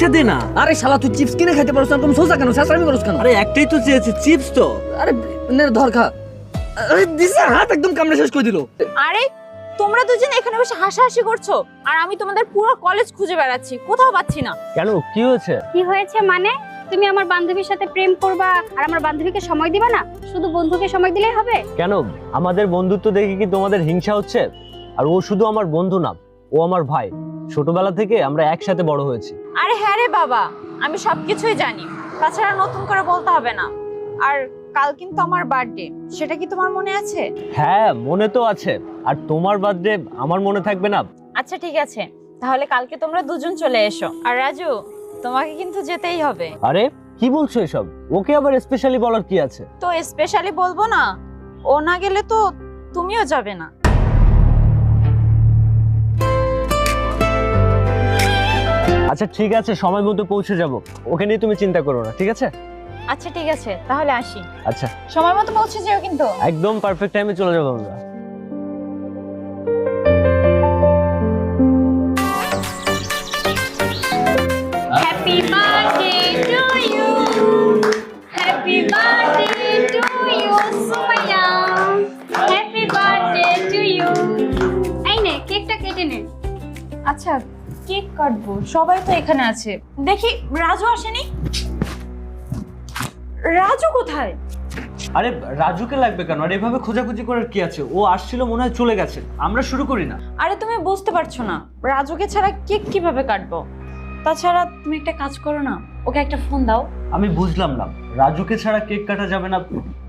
একটা দে না। আরে শালা তুই চিপস কিনে খেতে পারছ না তুমি সোজা কেন? শাসরামি করছ কেন? আরে একটাই তো চেয়েছে চিপস তো। আরে নে ধর খা। আরে দিছে হাত একদম কামড়ে শেষ করে দিল। আরে তোমরা দুজন এখানে বসে হাসাহাসি করছ আর আমি তোমাদের পুরো কলেজ খুঁজে বেড়াচ্ছি কোথাও পাচ্ছি না। কেন কি হয়েছে? কি হয়েছে মানে? তুমি আমার বান্ধবীর সাথে প্রেম করবা আর আমার বান্ধবীকে সময় দিবা না? শুধু বন্ধুকে সময় দিলেই হবে? কেন আমাদের বন্ধুত্ব দেখে কি তোমাদের হিংসা হচ্ছে? আর ও শুধু আমার বন্ধু না ও আমার ভাই। ছোটবেলা থেকে আমরা একসাথে বড় হয়েছি। আরে হ্যাঁ রে বাবা আমি সবকিছুই জানি। তাছাড়া নতুন করে বলতে হবে না। আর কাল কিন্তু আমার বার্থডে সেটা কি তোমার মনে আছে? হ্যাঁ মনে তো আছে। আর তোমার বার্থডে আমার মনে থাকবে না। আচ্ছা ঠিক আছে। তাহলে কালকে তোমরা দুজন চলে এসো। আর রাজু তোমাকে কিন্তু যেতেই হবে। আরে কি বলছো এসব? ওকে আবার স্পেশালি বলার কি আছে? তো স্পেশালি বলব না? ও না গেলে তো তুমিও যাবে না। আচ্ছা ঠিক আছে সময় মতো পৌঁছে যাব। ওকে নিয়ে তুমি চিন্তা করো না ঠিক আছে? আচ্ছা ঠিক আছে তাহলে আসি। আচ্ছা। সময় মতো পৌঁছে যেও কিন্তু। একদম পারফেক্ট টাইমে চলে যাব আমরা। Happy birthday to you happy birthday to you Sumaiya happy birthday to you এই নে কেকটা কেটে নে। আচ্ছা কেক কাটবো সবাই তো এখানে আছে। দেখি রাজু আসেনি? রাজু কোথায়? আরে রাজুকে লাগবে কেন? আর এভাবে খোঁজাখুঁজি করার কি আছে? ও আসছিল মনে হয় চলে গেছে। আমরা শুরু করি না। আরে তুমি বুঝতে পারছ না। রাজুকে ছাড়া কেক কীভাবে কাটবো? তাছাড়া তুমি একটা কাজ করো না ওকে একটা ফোন দাও। আমি বুঝলাম না। রাজুকে ছাড়া কেক কাটা যাবে না।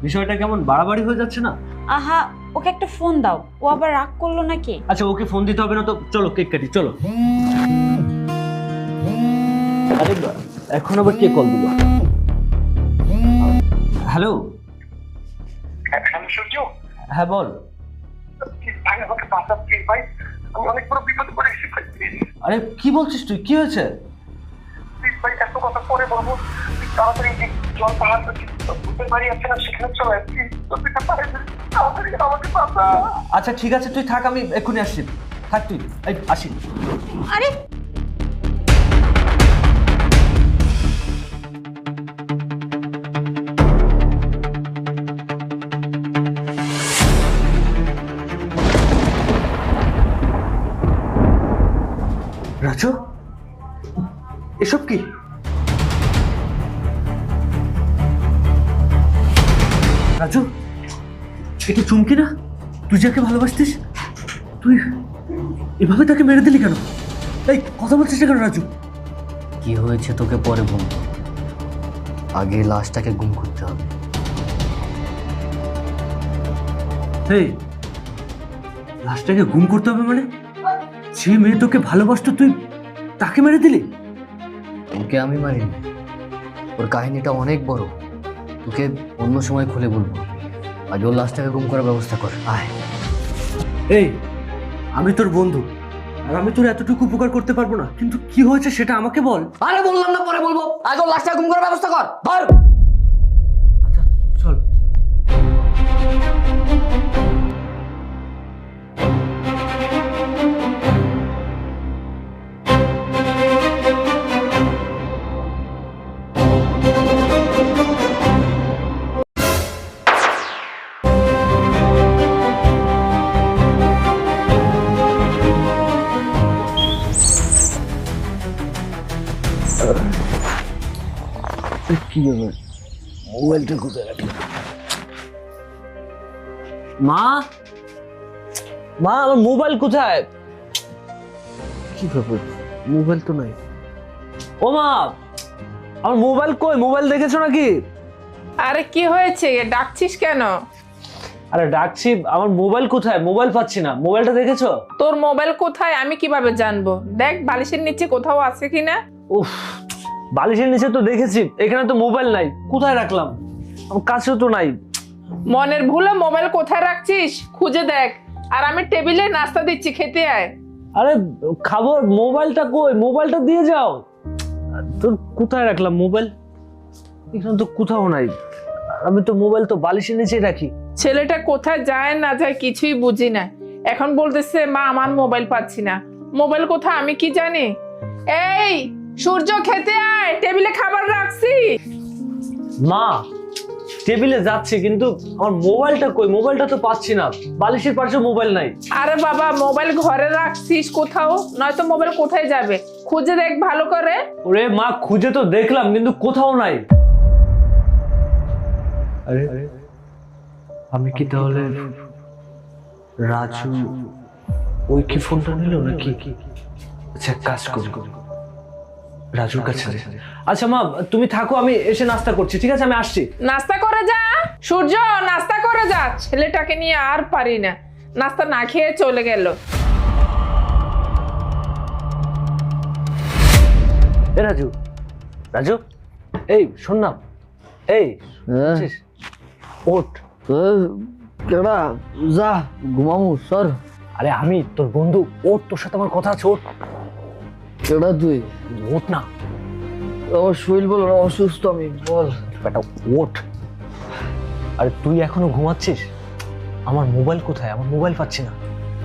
বিষয়টা কেমন বাড়াবাড়ি হয়ে যাচ্ছে না? আহা ওকে একটা ফোন দাও। ও আবার রাগ করল নাকি? আচ্ছা ওকে ফোন দিতে হবে না তো? চলো কেক কাটি চলো। আরে এখন আবার কে কল দিল? হ্যালো আমি সূর্য হ্যাঁ বল। ভাই আমাকে বাঁচান প্লিজ ভাই আমি অনেক বড় বিপদে পড়ে গেছি আরে কি বলছিস তুই? কি হয়েছে? ভাই এত কথা পরে বলব তাড়াতাড়ি যে জল পাহাড় ভূতের বাড়ি আছে না সেখানে চলে তাড়াতাড়ি আমাকে বাঁচা। আচ্ছা ঠিক আছে তুই থাক আমি এক্ষুনি আসছি। থাক তুই এই আসি। আরে! রাজু? এসব কি? রাজু এটা চুমকি না? তুই যাকে ভালোবাসতিস তুই এভাবে তাকে মেরে দিলি কেন? এই কথা বলছিস না কেন রাজু? কি হয়েছে তোকে পরে বলব। আগে লাশটাকে গুম করতে হবে। এই লাশটাকে গুম করতে হবে মানে? যে মেয়ে তোকে ভালোবাসতো তুই তাকে মেরে দিলি? ওকে আমি মারিনি। ওর কাহিনীটা অনেক বড়। তোকে অন্য সময় খুলে বলব। আজ ওর লাশটাকে গুম করার ব্যবস্থা কর। আয়। এই আমি তোর বন্ধু। আর আমি তোর এতটুকু উপকার করতে পারব না। কিন্তু কি হয়েছে সেটা আমাকে বল। আরে বললাম না পরে বলব। আগে ওর লাশটা গুম করার ব্যবস্থা কর। ধর। মোবাইলটা কোথায় রাখি মা? মা আমার মোবাইল কোথায়? কি ব্যাপার? মোবাইল তো নাই। ও মা আমার মোবাইল কই? মোবাইল দেখেছ নাকি? আরে কি হয়েছে? ডাকছিস কেন? আরে ডাকছি আমার মোবাইল কোথায়? মোবাইল পাচ্ছি না। মোবাইলটা দেখেছ? তোর মোবাইল কোথায়? আমি কীভাবে জানব? দেখ বালিশের নিচে কোথাও আছে কিনা? উফ বালিশের নিচে তো দেখেছি এখানে তো মোবাইল নাই। কোথায় রাখলাম? কাছেও তো নাই। মনের ভুলে মোবাইল কোথায় রাখছিস? খুঁজে দেখ। আর আমি টেবিলে নাস্তা দিচ্ছি খেতে আয়। আরে খাব মোবাইলটা কই? মোবাইলটা দিয়ে যাও। তোর কোথায় রাখলাম মোবাইল? এখানে তো কোথাও নাই। আমি তো মোবাইল তো বালিশের নিচেই রাখি। ছেলেটা কোথায় যায় না যায় কিছুই বুঝি না। এখন বলতেছে মা আমার মোবাইল পাচ্ছি না। মোবাইল কোথায়? আমি কি জানি? এই সূর্য খেতে আয়। টেবিলে খাবার রাখছি। মা টেবিলে যাচ্ছে কিন্তু আমার মোবাইলটা কই? মোবাইলটা তো পাচ্ছি না। বালিশের পাশে মোবাইল নাই। আরে বাবা মোবাইল ঘরে রাখছিস কোথাও? নয়তো মোবাইল কোথায় যাবে? খুঁজে দেখ ভালো করে। ওরে মা খুঁজে তো দেখলাম কিন্তু কোথাও নাই। আরে আমি কি তাহলে রাজু ওই কি ফোনটা নিল নাকি? আচ্ছা কাজ করি। রাজুর কাছে যাই। আচ্ছা মা তুমি থাকো আমি এসে নাস্তা করছি ঠিক আছে? আমি আসছি। নাস্তা করে যা। সূর্য নাস্তা করে যা। ছেলেটাকে নিয়ে আর পারি না। নাস্তা না খেয়ে চলে গেল। এ রাজু। রাজু? এই শোন না। এই শুনছিস? ওঠ। কেডা? যা ঘুমামু সর। আরে আমি তোর বন্ধু। ওঠ তোর সাথে আমার কথা আছে ওঠ। কেডা তুই? ওঠ না। আমার শরীর বলো না অসুস্থ আমি বল। বেটা ওঠ। আরে তুই এখনও ঘুমাচ্ছিস? আমার মোবাইল কোথায়? আমার মোবাইল পাচ্ছি না।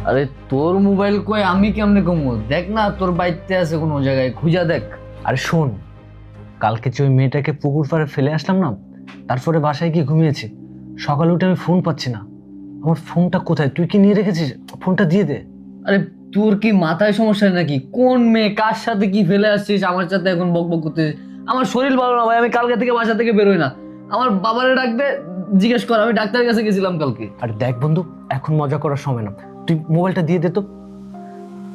আরে তোর মোবাইল কই? আমি কেমনে কমু দেখ না তোর বাইতে আছে কোনো জায়গায় খুঁজা দেখ। আরে শোন কালকে যে ওই মেয়েটাকে পুকুর পাড়ে ফেলে আসলাম না তারপরে বাসায় গিয়ে ঘুমিয়েছি। সকালে উঠে আমি ফোন পাচ্ছি না। আমার ফোনটা কোথায়? তুই কি নিয়ে রেখেছিস? ফোনটা দিয়ে দে। আরে তোর কি মাথায় সমস্যা নাকি? কোন মেয়ে কার সাথে কি ফেলে আসছিস? আমার সাথে এখন বক বক করতে আমার শরীর ভালো না ভাই আমি কালকে থেকে বাসা থেকে বেরোই না। আমার বাবারে ডাকবে জিজ্ঞেস কর আমি ডাক্তারের কাছে গেছিলাম কালকে। আর দেখ বন্ধু এখন মজা করার সময় না। তুই মোবাইলটা দিয়ে দে তো।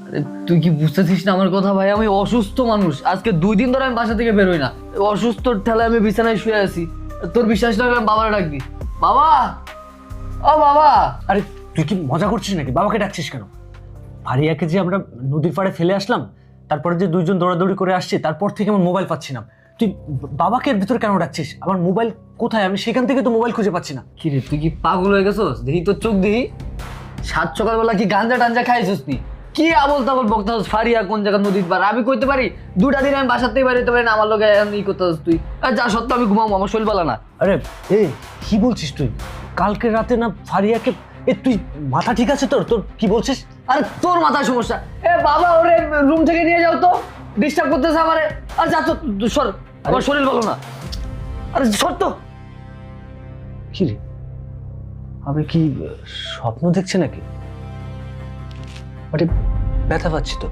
আরে তুই কি বুঝতেছিস না আমার কথা ভাই? আমি অসুস্থ মানুষ। আজকে দুই দিন ধরে আমি বাসা থেকে বেরোই না। অসুস্থ ঠেলায় আমি বিছানায় শুয়ে আছি। তোর বিশ্বাস না আমি বাবারে ডাকবি। বাবা! ও বাবা! আরে তুই কি মজা করছিস নাকি? বাবাকে ডাকছিস কেন? ফারিয়াকে যে আমরা নদীর পাড়ে ফেলে আসলাম তারপরে যে দুইজন দৌড়াদৌড়ি করে আসছি তারপর থেকে আমার মোবাইল পাচ্ছি না। তুই বাবাকে এর ভিতরে কেন ডাকছিস? আমার মোবাইল কোথায়? আমি সেখান থেকে তো মোবাইল খুঁজে পাচ্ছি না। কি রে তুই কি পাগল হয়ে গেছস? দেখি তোর চোখ দেখি। সাত সকালবেলা কি গাঞ্জা টাঞ্জা খাইছিস তুই? কি আবল তাবল বকতে হস ফারিয়া কোন জায়গা নদীর পার আমি কইতে পারি দুটা দিন আমি বাসাতেই বাড়িতে পারি না আমার লোকে ই করতে হস তুই। আর যা সত্য আমি ঘুমাবো আমার শরীর বলা না। আরে এ কি বলছিস তুই? কালকে রাতে না ফারিয়াকে এ তুই মাথা ঠিক আছে তোর? তোর কি বলছিস? আরে তোর মাথায় সমস্যা। এ বাবা ওরে রুম থেকে নিয়ে যাও তো। ডিস্টার্ব করতেছে আমারে। আর যা তো সর। আমার শরীর ভালো না। আরে সর তো। কি রে? আমি কি স্বপ্ন দেখছি নাকি? আরে ব্যথা পাচ্ছি তো।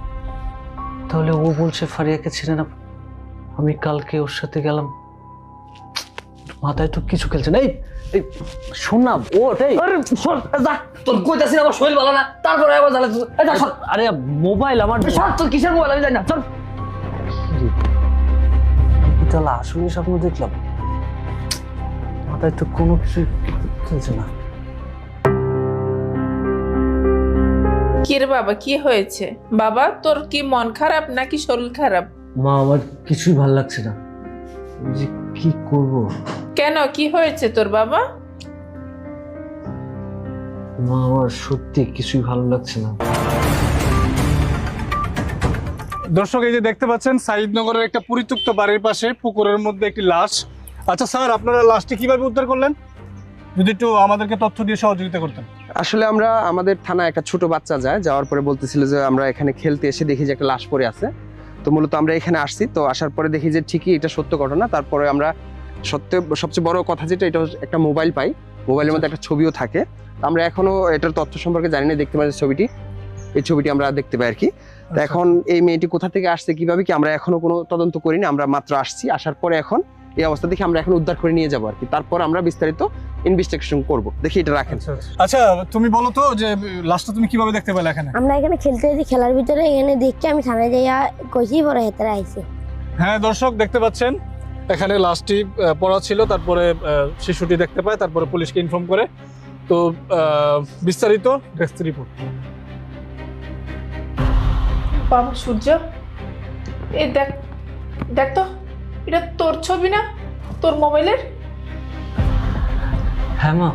তাহলে ও বলছে ফারিয়াকে ছেড়ে না আমি কালকে ওর সাথে গেলাম। মাথায় তো কিছু খেলছে না। এই এই শোন না ও এই। আরে সর যা তোর কইতাছি আমার শরীর ভালো না তারপরে আবার জ্বালা এই সর। আরে মোবাইল আমার সর তোর কিসের মোবাইল? আমি জানি না সর তাহলে আসলে স্বপ্ন দেখলাম। মাথায় তো কোনো কিছু খেলছে না। কি রে বাবা কি হয়েছে? বাবা তোর কি মন খারাপ নাকি শরীর খারাপ? মা আমার কিছুই ভালো লাগছে না। কি করব? কেন? কি হয়েছে তোর বাবা? মা আমার সত্যি কিছুই ভালো লাগছে না। দর্শক এই যে দেখতে পাচ্ছেন সাইদনগরের একটা পরিত্যক্ত বাড়ির পাশে পুকুরের মধ্যে একটি লাশ। আচ্ছা স্যার আপনারা লাশটি কীভাবে উদ্ধার করলেন? যদি একটু আমাদেরকে তথ্য দিয়ে সহযোগিতা করতেন। আসলে আমরা আমাদের থানায় একটা ছোট বাচ্চা যায় যাওয়ার পরে বলতেছিল যে আমরা এখানে খেলতে এসে দেখি যে একটা লাশ পড়ে আছে। তো মূলত আমরা এখানে আসছি। তো আসার পরে দেখি যে ঠিকই এটা সত্য ঘটনা। তারপরে আমরা সত্য সবচেয়ে বড় কথা যেটা এটা একটা মোবাইল পাই। মোবাইলের মধ্যে একটা ছবিও থাকে। আমরা এখনও এটার তথ্য সম্পর্কে জানি না দেখতে পাই ছবিটি। এই ছবিটি আমরা দেখতে পাই আর কি তো এখন এই মেয়েটি কোথা থেকে আসছে কীভাবে কি আমরা এখনও কোনো তদন্ত করিনি আমরা মাত্র আসছি। আসার পরে এখন এই অবস্থা দেখে আমরা এখন উদ্ধার করে নিয়ে যাব আর কি। তারপর আমরা বিস্তারিত ইনভেস্টিগেশন করব। দেখি এটা রাখেন। আচ্ছা তুমি বলো তো যে লাস্টটা তুমি কীভাবে দেখতে পেলে এখানে? আমরা এখানে খেলতে যেতে খেলার ভিতরে এখানে দেখে আমি থানায় যাইয়া কইছি পরে হেতারা আইছে। হ্যাঁ দর্শক দেখতে পাচ্ছেন? এখানে লাশটি আহ, পড়া ছিল তারপরে শিশুটি দেখতে পায় তারপরে পুলিশকে ইনফর্ম করে। তো আহ, বিস্তারিত ডেস্ক রিপোর্ট। বাবা সূর্য? এ দেখ দেখ তো। এটা তোর ছবি না? তোর মোবাইলের? হ্যাঁ মা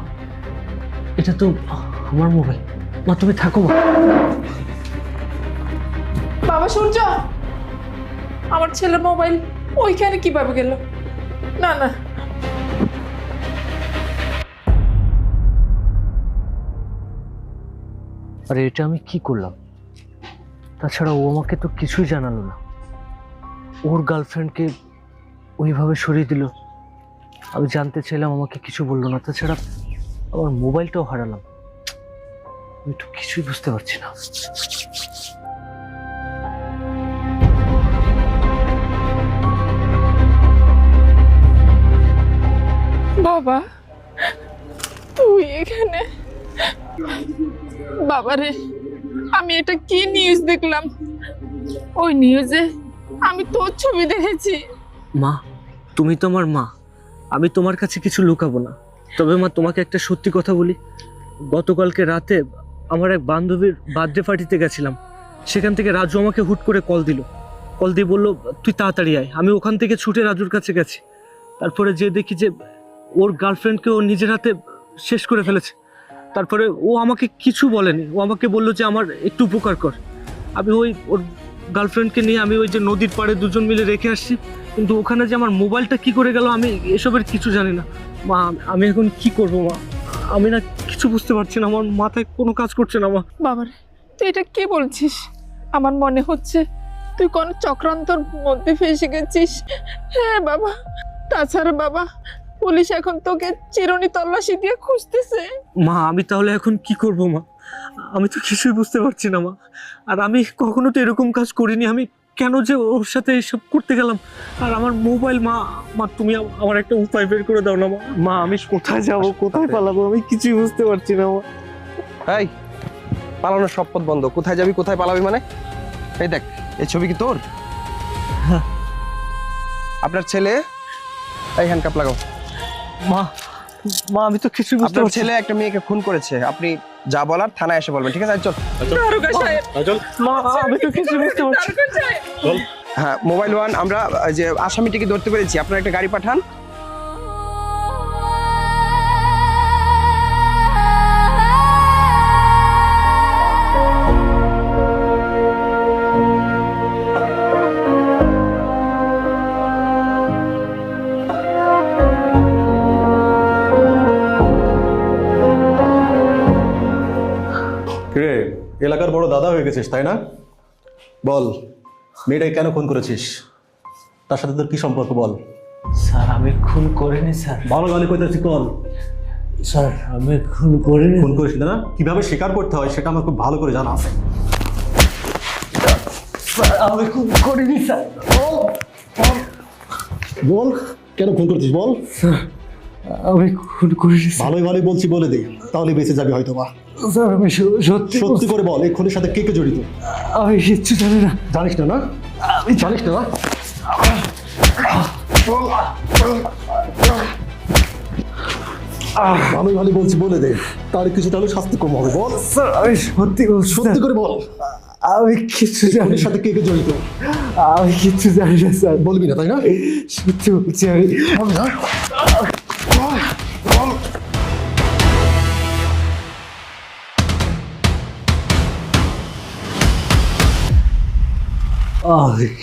এটা তো আমার মোবাইল। মা তুমি থাকো মা। বাবা সূর্য! আমার ছেলের মোবাইল ওইখানে কীভাবে গেল? না না। আরে এটা আমি কি করলাম? তাছাড়া ও আমাকে তো কিছুই জানালো না। ওর গার্লফ্রেন্ডকে ওইভাবে সরিয়ে দিল। আমি জানতে চাইলাম আমাকে কিছু বলল না, তাছাড়া আমার মোবাইলটাও হারালাম। আমি একটু কিছুই বুঝতে পারছি না। বাবা, তুই এখানে? বাবারে, আমি এটা কি নিউজ দেখলাম? ওই নিউজে আমি তোর ছবি দেখেছি। মা, তুমি তো আমার মা। আমি তোমার কাছে কিছু লুকাবো না। তবে মা, তোমাকে একটা সত্যি কথা বলি। গতকালকে রাতে আমার এক বান্ধবীর বার্থডে পার্টিতে গেছিলাম। সেখান থেকে রাজু আমাকে হুট করে কল দিল। কল দিয়ে বলল, তুই তাড়াতাড়ি আয়। আমি ওখান থেকে ছুটে রাজুর কাছে গেছি। তারপরে যে দেখি যে ওর গার্লফ্রেন্ডকে ও নিজের হাতে শেষ করে ফেলেছে। তারপরে ও আমাকে কিছু বলেনি। ও আমাকে বলল যে, আমার একটু উপকার কর। আমি ওই ওর গার্লফ্রেন্ডকে নিয়ে আমি ওই যে নদীর পাড়ে দুজন মিলে রেখে আসছি। কিন্তু ওখানে যে আমার মোবাইলটা কি করে গেল আমি এসবের কিছু জানি না। মা আমি এখন কি করব মা? আমি না কিছু বুঝতে পারছি না আমার মাথায় কোনো কাজ করছে না মা। বাবারে তুই এটা কি বলছিস? আমার মনে হচ্ছে তুই কোন চক্রান্তর মধ্যে ফেসে গেছিস। হ্যাঁ বাবা। তাছাড়া বাবা পুলিশ এখন তোকে চিরুনি তল্লাশি দিয়ে খুঁজতেছে। মা আমি তাহলে এখন কি করব মা? আমি তো কিছুই বুঝতে পারছি না মা। আর আমি কখনো তো এরকম কাজ করিনি আমি কেন যে ওর সাথে এসব করতে গেলাম? আর আমার মোবাইল মা মা তুমি আমার একটা উপায় বের করে দাও না মা। মা আমি কোথায় যাব কোথায় পালাবো? আমি কিছুই বুঝতে পারছি না মা। এই পালানোর সব পথ বন্ধ। কোথায় যাবি কোথায় পালাবি মানে? এই দেখ এই ছবি কি তোর? আপনার ছেলে? এই হ্যান্ডকাপ লাগাও। মা মা আমি তো কিছুই বুঝতে আপনার পারছি ছেলে একটা মেয়েকে খুন করেছে। আপনি যা বলার থানায় এসে বলবেন ঠিক আছে? চল। দারোগা সাহেব। মা আমি তো কিছু বুঝতে পারছি। হ্যাঁ মোবাইল ওয়ান আমরা যে আসামিটিকে ধরতে পেরেছি। আপনার একটা গাড়ি পাঠান। এলাকার বড় দাদা হয়ে গেছিস তাই না? বল মেয়েটাকে কেন খুন করেছিস? তার সাথে তোর কি সম্পর্ক বল। স্যার আমি খুন করিনি স্যার। ভালো গালি কইতেছি কল স্যার আমি খুন করিনি। খুন করিস না কীভাবে স্বীকার করতে হয় সেটা আমার খুব ভালো করে জানা আছে। স্যার আমি খুন করিনি স্যার। বল কেন খুন করছিস বল? আমি খুন করিনি ভালোই ভালোই বলছি বলে দে। তাহলে বেঁচে যাবে হয়তো বা স্যার আমি সত্যি সত্যি করে বল এই খুনের সাথে কে কে জড়িত? আমি কিচ্ছু জানি না। জানিস না না? আমি জানিস না ভালোই ভালোই বলছি বলে দে। তার কিছু তাহলে শাস্তি কম হবে বল। স্যার আমি সত্যি সত্যি করে বল। আমি কিচ্ছু জানি সাথে কে কে জড়িত? আমি কিচ্ছু জানি না স্যার। বলবি না তাই না? সত্যি বলছি আমি না?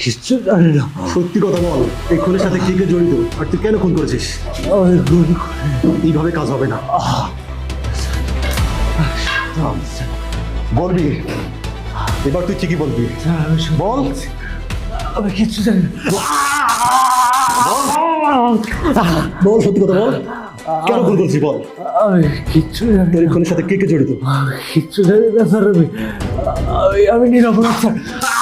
কিচ্ছু জানি না। সত্যি কথা বল এই খুনের সাথে কে কে জড়িত? আর তুই কেন খুন করেছিস? এইভাবে কাজ হবে না। বলবি? এবার তুই ঠিকই বলবি। বল। আমি কিচ্ছু জানি না। বল। সত্যি কথা বল। কেন খুন করছিস বল। আমি কিচ্ছু জানি তোর খুনের সাথে কে কে জড়িত? কিচ্ছু জানি না স্যার। আমি আমি আমি নিরাপরাধ স্যার। আমি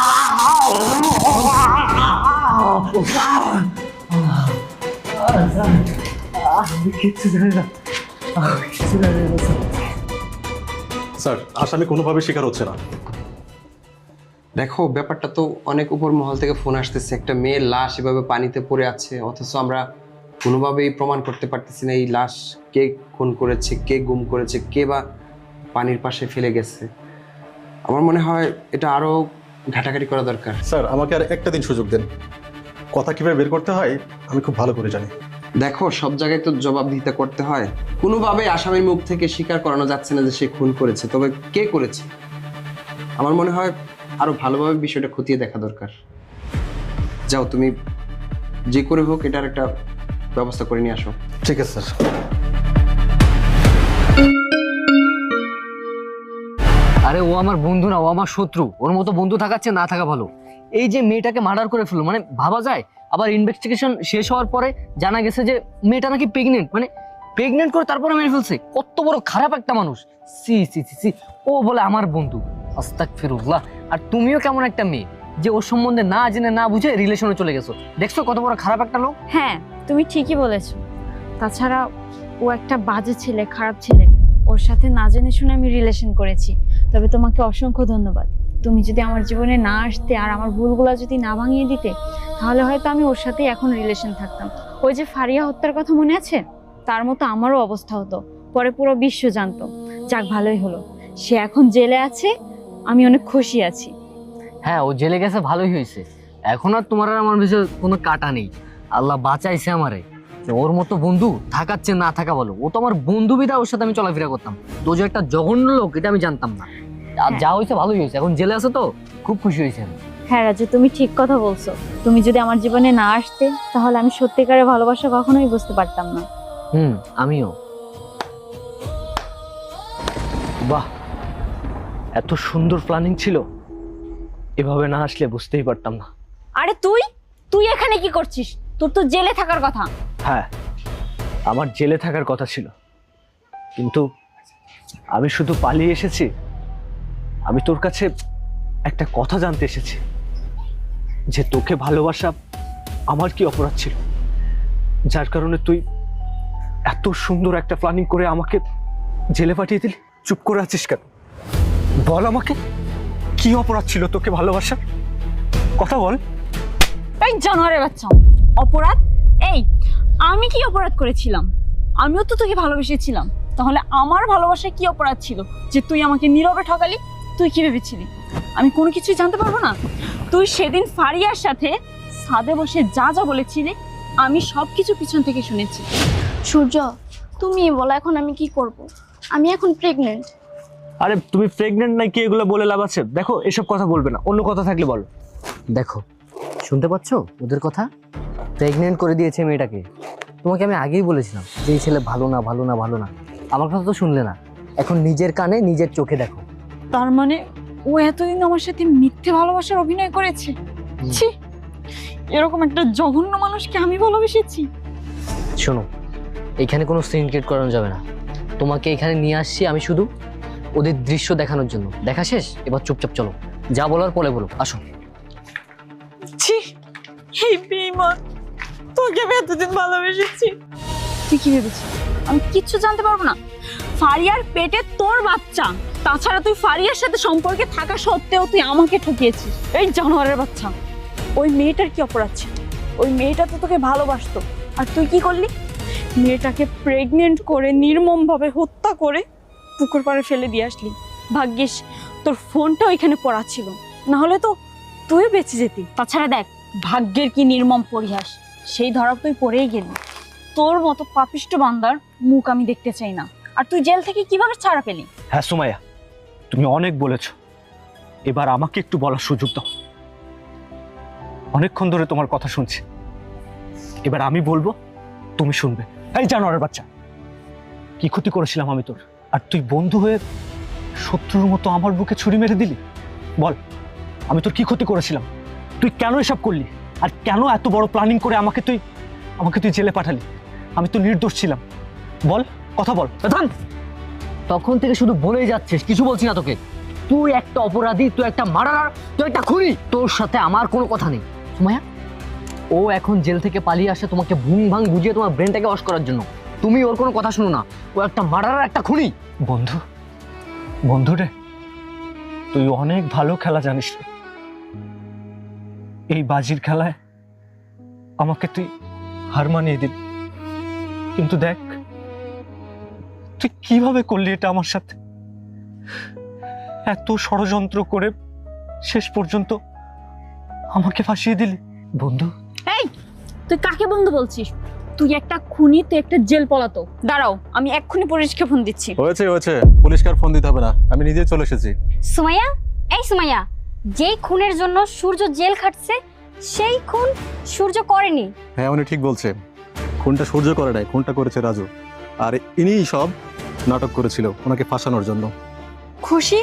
স্যার, আসামি কোনোভাবে স্বীকার হচ্ছে না। দেখো, ব্যাপারটা তো অনেক উপর মহল থেকে ফোন আসতেছে। একটা মেয়ের লাশ এভাবে পানিতে পড়ে আছে, অথচ আমরা কোনোভাবেই প্রমাণ করতে পারতেছি না এই লাশ কে খুন করেছে, কে গুম করেছে, কে বা পানির পাশে ফেলে গেছে। আমার মনে হয় এটা আরও ঘাটাঘাটি করা দরকার। স্যার আমাকে আর একটা দিন সুযোগ দেন। কথা কীভাবে বের করতে হয় আমি খুব ভালো করে জানি। দেখো সব জায়গায় তো জবাবদিহিতা করতে হয়। কোনোভাবে আসামির মুখ থেকে স্বীকার করানো যাচ্ছে না যে সে খুন করেছে তবে কে করেছে? আমার মনে হয় আরও ভালোভাবে বিষয়টা খতিয়ে দেখা দরকার। যাও তুমি যে করে হোক এটার একটা ব্যবস্থা করে নিয়ে আসো। ঠিক আছে স্যার। আরে ও আমার বন্ধু না, ও আমার শত্রু। ওর মতো বন্ধু থাকাচ্ছে, না থাকা ভালো। এই যে মেয়েটাকে মার্ডার করে ফেলল মানে ভাবা যায়? আবার ইনভেস্টিগেশন শেষ হওয়ার পরে জানা গেছে যে মেয়েটা নাকি প্রেগনেন্ট মানে প্রেগনেন্ট করে তারপরে মেরে ফেলছে। কত বড় খারাপ একটা মানুষ। সি সি সি সি, ও বলে আমার বন্ধু। আস্তাক ফিরুল্লাহ আর তুমিও কেমন একটা মেয়ে, যে ওর সম্বন্ধে না জেনে, না বুঝে রিলেশনে চলে গেছো। দেখছ কত বড় খারাপ একটা লোক? হ্যাঁ তুমি ঠিকই বলেছ। তাছাড়া ও একটা বাজে ছেলে, খারাপ ছেলে। ওর সাথে না জেনে শুনে আমি রিলেশন করেছি। তবে তোমাকে অসংখ্য ধন্যবাদ। তুমি যদি আমার জীবনে না আসতে আর আমার ভুলগুলো যদি না ভাঙিয়ে দিতে, তাহলে হয়তো আমি ওর সাথেই এখন রিলেশন থাকতাম। ওই যে ফারিয়া হত্যার কথা মনে আছে? তার মতো আমারও অবস্থা হতো। পরে পুরো বিশ্ব জানতো। যাক, ভালোই হলো। সে এখন জেলে আছে, আমি অনেক খুশি আছি। হ্যাঁ ও জেলে গেছে, ভালোই হয়েছে। এখন আর তোমার আর আমার ভিতরে কোনো কাটা নেই। আল্লাহ বাঁচাইছে আমারে। ওর মতো বন্ধু থাকাচ্ছে না থাকা বলো ও তো আমার বন্ধু বিদা ওর সাথে আমি চলাফেরা করতাম। তো যে একটা জঘন্য লোক এটা আমি জানতাম না। আর যা হয়েছে ভালোই হয়েছে। এখন জেলে আছে তো খুব খুশি হয়েছে আমি। হ্যাঁ রাজু তুমি ঠিক কথা বলছো। তুমি যদি আমার জীবনে না আসতে তাহলে আমি সত্যিকারের ভালোবাসা কখনোই বুঝতে পারতাম না। হুম আমিও। বাহ! এত সুন্দর প্ল্যানিং ছিল। এভাবে না আসলে বুঝতেই পারতাম না। আরে তুই? তুই এখানে কি করছিস? তোর তো জেলে থাকার কথা। হ্যাঁ আমার জেলে থাকার কথা ছিল। কিন্তু আমি শুধু পালিয়ে এসেছি। আমি তোর কাছে একটা কথা জানতে এসেছি, যে তোকে ভালোবাসা আমার কি অপরাধ ছিল? যার কারণে তুই এত সুন্দর একটা প্ল্যানিং করে আমাকে জেলে পাঠিয়ে দিলি? চুপ করে আছিস কেন? বল আমাকে, কি অপরাধ ছিল তোকে ভালোবাসা? কথা বল। এই জানোয়ারের বাচ্চা। অপরাধ? এই আমি কি অপরাধ করেছিলাম? আমিও তো তোকে ভালোবেসেছিলাম। তাহলে আমার ভালোবাসায় কি অপরাধ ছিল? যে তুই আমাকে নীরবে ঠকালি? তুই কি ভেবেছিলি? আমি কোনো কিছুই জানতে পারব না? তুই সেদিন ফারিয়ার সাথে ছাদে বসে যা যা বলেছিলি আমি সব কিছু পিছন থেকে শুনেছি। সূর্য তুমি বলো এখন আমি কি করব? আমি এখন প্রেগনেন্ট আরে তুমি প্রেগনেন্ট নাকি এগুলো বলে লাভ আছে? দেখো এসব কথা বলবে না। অন্য কথা থাকলে বলো। দেখো শুনতে পাচ্ছো ওদের কথা? প্রেগনেন্ট করে দিয়েছে মেয়েটাকে। তোমাকে আমি আগেই বলেছিলাম যে এই ছেলে ভালো না ভালো না ভালো না। আমার কথা তো শুনলে না। এখন নিজের কানে নিজের চোখে দেখো। তার মানে ও এতদিন আমার সাথে মিথ্যে ভালোবাসার অভিনয় করেছে? ছি এরকম একটা জঘন্য মানুষকে আমি ভালোবেসেছি? শোনো এখানে কোনো সিনক্রেট করানো যাবে না। তোমাকে এখানে নিয়ে আসছি আমি শুধু ওদের দৃশ্য দেখানোর জন্য। দেখা শেষ? এবার চুপচাপ চলো। যা বলার পরে বলো। আসো। এই বেইমান তোকে আমি এতদিন ভালোবেসেছি। আমি কিচ্ছু জানতে পারব না। ফারিয়ার পেটে তোর বাচ্চা। তাছাড়া তুই ফারিয়ার সাথে সম্পর্কে থাকা সত্ত্বেও তুই আমাকে ঠকিয়েছিস। এই জানোয়ারের বাচ্চা। ওই মেয়েটার কি অপরাধ ছিল? ওই মেয়েটা তো তোকে ভালোবাসতো। আর তুই কি করলি? মেয়েটাকে প্রেগনেন্ট করে নির্মমভাবে হত্যা করে পুকুর পাড়ে ফেলে দিয়ে আসলি। ভাগ্যিস, তোর ফোনটা ওইখানে পড়া ছিল। না হলে তো তুই বেঁচে যেতি। তাছাড়া দেখ ভাগ্যের কি নির্মম পরিহাস? সেই ধরা তুই পড়েই গেলি। তোর মতো পাপিষ্ট বান্দার মুখ আমি দেখতে চাই না। আর তুই জেল থেকে কীভাবে ছাড়া পেলি? হ্যাঁ সুমাইয়া, তুমি অনেক বলেছ। এবার আমাকে একটু বলার সুযোগ দাও। অনেকক্ষণ ধরে তোমার কথা শুনছি। এবার আমি বলব, তুমি শুনবে। এই জানোয়ারের বাচ্চা, কি ক্ষতি করেছিলাম আমি তোর? আর তুই বন্ধু হয়ে শত্রুর মতো আমার বুকে ছুরি মেরে দিলি? বল, আমি তোর কি ক্ষতি করেছিলাম? তুই কেন এসব করলি? আর কেন এত বড় প্ল্যানিং করে আমাকে তুই আমাকে তুই জেলে পাঠালি? আমি তো নির্দোষ ছিলাম। বল কথা বল। তখন থেকে শুধু বলেই যাচ্ছিস কিছু বলছি না তোকে। তুই একটা অপরাধী তুই একটা মারার তুই একটা খুনি। তোর সাথে আমার কোনো কথা নেই। সুমায়া ও এখন জেল থেকে পালিয়ে আসে তোমাকে ভুং ভাং বুঝিয়ে তোমার ব্রেনটাকে ওয়াশ করার জন্য। তুমি ওর কোনো কথা শুনো না। ও একটা মারার একটা খুনি। বন্ধু বন্ধু রে তুই অনেক ভালো খেলা জানিস রে। এই বাজির খেলায় আমাকে তুই হার মানিয়ে দিল। কিন্তু দেখ তুই কীভাবে করলি এটা আমার সাথে? এত ষড়যন্ত্র করে শেষ পর্যন্ত আমাকে ফাঁসিয়ে দিলি। বন্ধু। এই তুই কাকে বন্ধু বলছিস? তুই একটা খুনি তুই একটা জেল পলাতো দাঁড়াও আমি এক্ষুনি পুলিশকে ফোন দিচ্ছি। হয়েছে হয়েছে। পুলিশকে আর ফোন দিতে হবে না। আমি নিজে চলে এসেছি। সুমাইয়া? এই সুমাইয়া যেই খুনের জন্য সূর্য জেল খাটছে সেই খুন সূর্য করেনি। হ্যাঁ উনি ঠিক বলছে। খুনটা সূর্য করে নাই খুনটা করেছে রাজু। আর ইনিই সব নাটক করেছিল ওনাকে ফাঁসানোর জন্য। খুশি?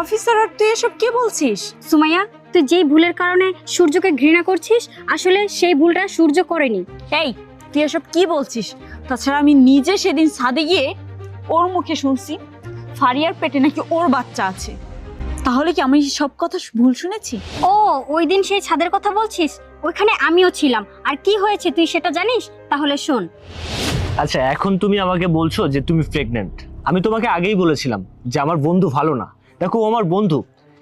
অফিসার আর তুই এসব কি বলছিস? সুমাইয়া তুই যেই ভুলের কারণে সূর্যকে ঘৃণা করছিস আসলে সেই ভুলটা সূর্য করেনি। এই তুই এসব কি বলছিস? তাছাড়া আমি নিজে সেদিন ছাদে গিয়ে ওর মুখে শুনছি ফারিয়ার পেটে নাকি ওর বাচ্চা আছে। তাহলে কি আমি সব কথা ভুল শুনেছি? ও ওই দিন সেই ছাদের কথা বলছিস? ওইখানে আমিও ছিলাম। আর কি হয়েছে তুই সেটা জানিস? তাহলে শোন। আচ্ছা এখন তুমি আমাকে বলছো যে তুমি প্রেগনেন্ট আমি তোমাকে আগেই বলেছিলাম যে আমার বন্ধু ভালো না। দেখো ও আমার বন্ধু।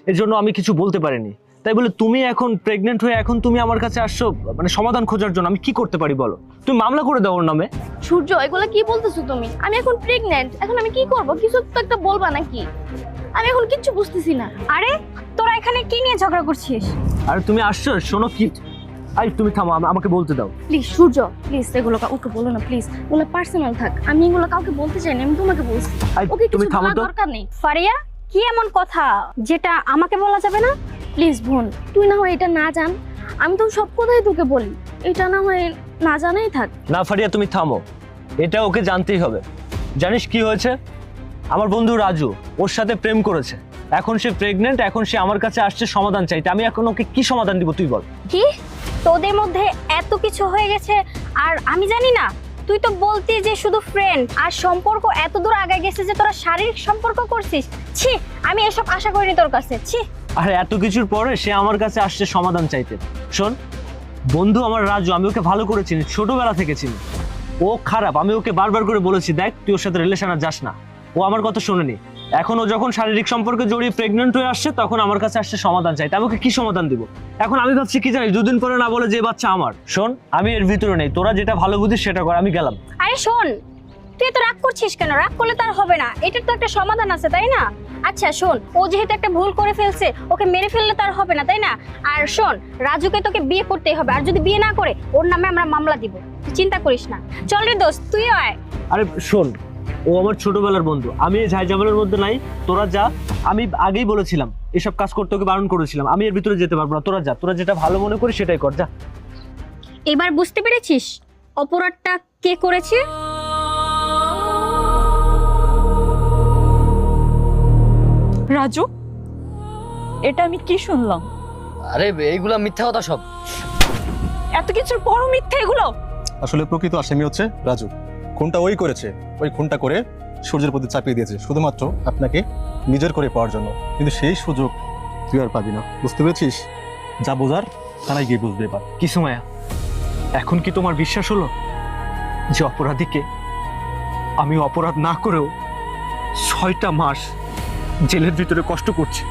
এর জন্য আমি কিছু বলতে পারিনি। তাই বলে তুমি এখন প্রেগনেন্ট হয়ে এখন তুমি আমার কাছে আসছো মানে সমাধান খোঁজার জন্য। আমি কি করতে পারি বলো? তুমি মামলা করে দাও ওর নামে। সূর্য এগুলো কি বলতেছো তুমি? আমি এখন প্রেগন্যান্ট এখন আমি কি করব? কিছু তো একটা বলবা নাকি? আমি এখন কিচ্ছু বুঝতেছি না। আরে তোরা এখানে কি নিয়ে ঝগড়া করছিস? আর তুমি আসছো শোনো কি? আই তুমি থামো আম- আমাকে বলতে দাও। প্লিজ সূর্য প্লিজ এগুলো কা- ওকে বলো না প্লিজ। ওগুলো পার্সোনাল থাক। আমি এগুলো কাউকে বলতে চাই না আমি তোমাকে বলছি। ওকে তুমি কিছু থামো বলার তো। দরকার নেই। ফারিয়া কি এমন কথা? যেটা আমাকে বলা যাবে না? প্লিজ বোন তুই না হয় এটা না জান। আমি তো সব কথাই তোকে বলি। এটা না হয় না জানাই থাক। না ফারিয়া তুমি থামো। এটা ওকে জানতেই হবে। জানিস কি হয়েছে? আমার বন্ধু রাজু ওর সাথে প্রেম করেছে। এখন সে প্রেগনেন্ট এখন সে আমার কাছে আসছে সমাধান চাইতে। আমি এখন ওকে কি সমাধান দিব তুই বল। কি? তোদের মধ্যে এত কিছু হয়ে গেছে আর আমি জানি না। তুই তো বলতি যে শুধু ফ্রেন্ড আর সম্পর্ক এত দূর আগে গেছে যে তোরা শারীরিক সম্পর্ক করছিস। ছি আমি এসব আশা করিনি তোর কাছে ছি। আর এত কিছুর পরে সে আমার কাছে আসছে সমাধান চাইতে। শোন বন্ধু আমার রাজু আমি ওকে ভালো করে চিনি ছোটবেলা থেকে চিনি। ও খারাপ আমি ওকে বারবার করে বলেছি দেখ তুই ওর সাথে রিলেশন আর যাস না। ও আমার কথা শোনেনি। এখন ও যখন শারীরিক সম্পর্কে জড়িয়ে প্রেগনেন্ট হয়ে আসছে তখন আমার কাছে আসছে সমাধান চাইতে আমি ওকে কি সমাধান দিব? এখন আমি ভাবছি কি জানি দুদিন পরে না বলে যে বাচ্চা আমার। শোন আমি এর ভিতরে নেই। তোরা যেটা ভালো বুঝিস সেটা কর। আমি গেলাম। আরে শোন তুই এত রাগ করছিস কেন? রাগ করলে তার হবে না। এটার তো একটা সমাধান আছে তাই না? আচ্ছা শোন ও যেহেতু একটা ভুল করে ফেলছে ওকে মেরে ফেললে তার হবে না তাই না? আর শোন রাজুকে তোকে বিয়ে করতেই হবে। আর যদি বিয়ে না করে ওর নামে আমরা মামলা দিব। তুই চিন্তা করিস না। চল রে দোস্ত তুইও আয়। আরে শোন ও আমার ছোটবেলার বন্ধু। আমি এই ঝাইঝামেলার মধ্যে নাই তোরা যা। আমি আগেই বলেছিলাম এসব কাজ করতে ওকে বারণ করেছিলাম। আমি এর ভিতরে যেতে পারব না তোরা যা। তোরা যেটা ভালো মনে করিস সেটাই কর যা। এবার বুঝতে পেরেছিস অপরাধটা কে করেছে? রাজু এটা আমি কি শুনলাম? আরে এইগুলা মিথ্যা কথা সব। এত কিছুর পরও মিথ্যা এগুলো? আসলে প্রকৃত আসামি হচ্ছে রাজু। খুনটা ওই করেছে। ওই খুনটা করে সূর্যের প্রতি চাপিয়ে দিয়েছে। শুধুমাত্র আপনাকে নিজের করে পাওয়ার জন্য। কিন্তু সেই সুযোগ তুই আর পাবি না। বুঝতে পেরেছিস? যা বোঝার তারাই গিয়ে বুঝবে এবার। কি সময়া এখন কি তোমার বিশ্বাস হলো? যে অপরাধীকে আমি অপরাধ না করেও ছয়টা মাস জেলের ভিতরে কষ্ট করছি।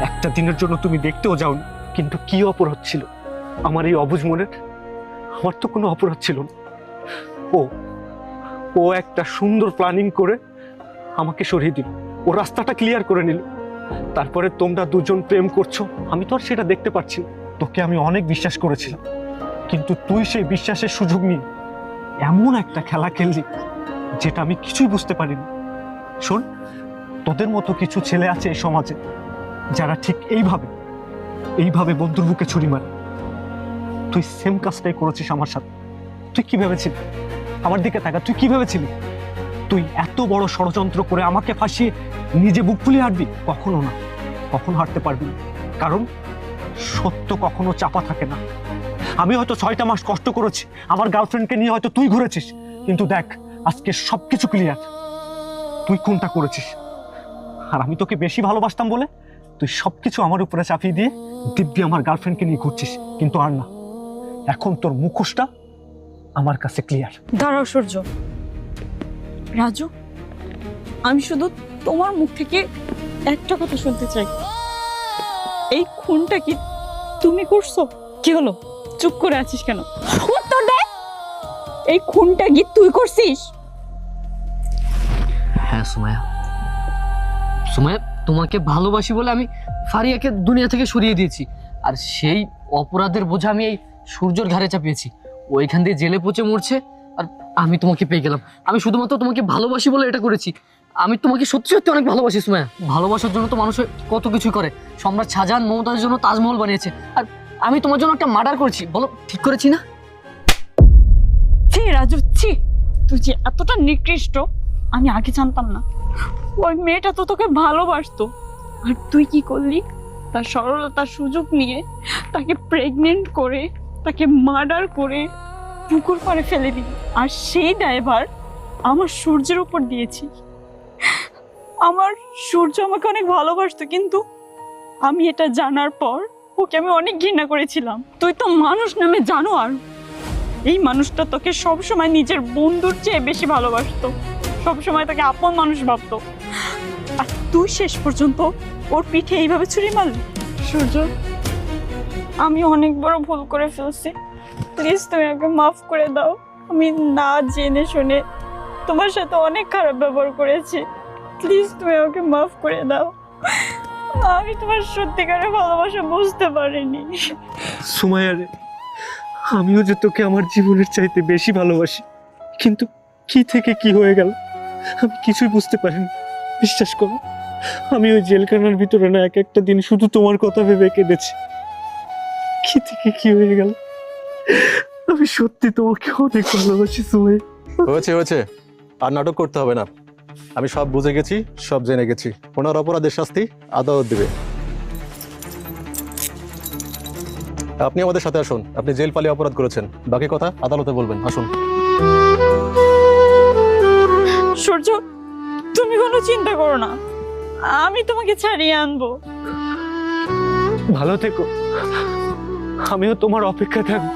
একটা দিনের জন্য তুমি দেখতেও যাওনি, কিন্তু কি অপরাধ ছিল? আমার এই অবুঝ মনের? আমার তো কোনো অপরাধ ছিল না। ও ও একটা সুন্দর প্ল্যানিং করে আমাকে সরিয়ে দিল। ও রাস্তাটা ক্লিয়ার করে নিল। তারপরে তোমরা দুজন প্রেম করছ। আমি তো আর সেটা দেখতে পাচ্ছি না। তোকে আমি অনেক বিশ্বাস করেছিলাম। কিন্তু তুই সেই বিশ্বাসের সুযোগ নিয়ে এমন একটা খেলা খেললি যেটা আমি কিছুই বুঝতে পারিনি। শোন, তোদের মতো কিছু ছেলে আছে এই সমাজে যারা ঠিক এইভাবে এইভাবে বন্ধুর বুকে ছুরি মারে। তুই সেম কাজটাই করেছিস আমার সাথে। তুই কি ভেবেছিলি আমার দিকে তাকা তুই কি ভেবেছিলি? তুই এত বড় ষড়যন্ত্র করে আমাকে ফাঁসিয়ে নিজে বুক ফুলিয়ে হাঁটবি? কখনো না। কখনো হাঁটতে পারবি কারণ সত্য কখনো চাপা থাকে না। আমি হয়তো ছয়টা মাস কষ্ট করেছি। আমার গার্লফ্রেন্ডকে নিয়ে হয়তো তুই ঘুরেছিস। কিন্তু দেখ, আজকে সবকিছু ক্লিয়ার। তুই কোনটা করেছিস? আর আমি তোকে বেশি ভালোবাসতাম বলে তুই সবকিছু আমার উপরে চাপিয়ে দিয়ে দিব্যি আমার গার্লফ্রেন্ডকে নিয়ে ঘুরছিস। কিন্তু আর না। এখন তোর মুখোশটা আমার কাছে ক্লিয়ার দাঁড়াও সূর্য। রাজু আমি শুধু তোমার মুখ থেকে একটা কথা শুনতে চাই। এই খুনটা কি তুমি করছ? কি হলো? চুপ করে আছিস কেন? উত্তর দে! এই খুনটা কি তুই করছিস? হ্যাঁ সুমায়া সুমায়া তোমাকে ভালোবাসি বলে আমি ফারিয়াকে দুনিয়া থেকে সরিয়ে দিয়েছি। আর সেই অপরাধের বোঝা আমি এই সূর্যর ঘাড়ে চাপিয়েছি। ওইখান দিয়ে জেলে পচে মরছে, আর আমি তোমাকে পেয়ে গেলাম। আমি শুধুমাত্র তোমাকে ভালোবাসি বলে এটা করেছি। আমি তোমাকে সত্যি সত্যি অনেক ভালোবাসি সুমায়া ভালোবাসার জন্য তো মানুষ কত কিছুই করে। সম্রাট শাহজাহান মমতাজের জন্য তাজমহল বানিয়েছে। আর আমি তোমার জন্য একটা মার্ডার করেছি। বলো, ঠিক করেছি না? ছি, রাজু, ছি। তুই যে এতটা নিকৃষ্ট, আমি আগে জানতাম না। ওই মেয়েটা তো তোকে ভালোবাসতো। আর তুই কি করলি? তার সরলতার সুযোগ নিয়ে তাকে প্রেগনেন্ট করে তাকে মার্ডার করে পুকুর পাড়ে ফেলে দিই আর সেই ড্রাইভার আমার সূর্যের উপর দিয়েছি। আমার সূর্য আমাকে অনেক ভালোবাসতো, কিন্তু আমি এটা জানার পর ওকে আমি অনেক ঘৃণা করেছিলাম। তুই তো মানুষ নামে জানো আর এই মানুষটা তোকে সবসময় নিজের বন্ধুর চেয়ে বেশি ভালোবাসতো। সবসময় তাকে আপন মানুষ ভাবতো। আর তুই শেষ পর্যন্ত ওর পিঠে এইভাবে ছুরি মারলি? সূর্য আমি অনেক বড় ভুল করে ফেলছি। প্লিজ তুমি আমাকে মাফ করে দাও। আমি না জেনে শুনে তোমার সাথে অনেক খারাপ ব্যবহার করেছি। প্লিজ তুমি আমাকে মাফ করে দাও। আমি তোমার সত্যিকারের ভালোবাসা বুঝতে পারিনি। সুমাইয়া রে, আমিও যে তোকে আমার জীবনের চাইতে বেশি ভালোবাসি, কিন্তু কি থেকে কি হয়ে গেল, আমি কিছুই বুঝতে পারিনি। বিশ্বাস করো, আমি ওই জেলখানার ভিতরে না এক একটা দিন শুধু তোমার কথা ভেবে কেঁদেছি। কি থেকে কি হয়ে গেল? আমি সত্যি তোমাকে অনেক ভালোবাসি সুমাইয়া হয়েছে হয়েছে। আর নাটক করতে হবে না। আমি সব বুঝে গেছি সব জেনে গেছি। ওনার অপরাধের শাস্তি আদালত দিবে। আপনি আমাদের সাথে আসুন। আপনি জেল পালিয়ে অপরাধ করেছেন। বাকি কথা আদালতে বলবেন। আসুন। সূর্য তুমি কোনো চিন্তা করো না। আমি তোমাকে ছাড়িয়ে আনব। ভালো থেকো। আমিও তোমার অপেক্ষা থাকব।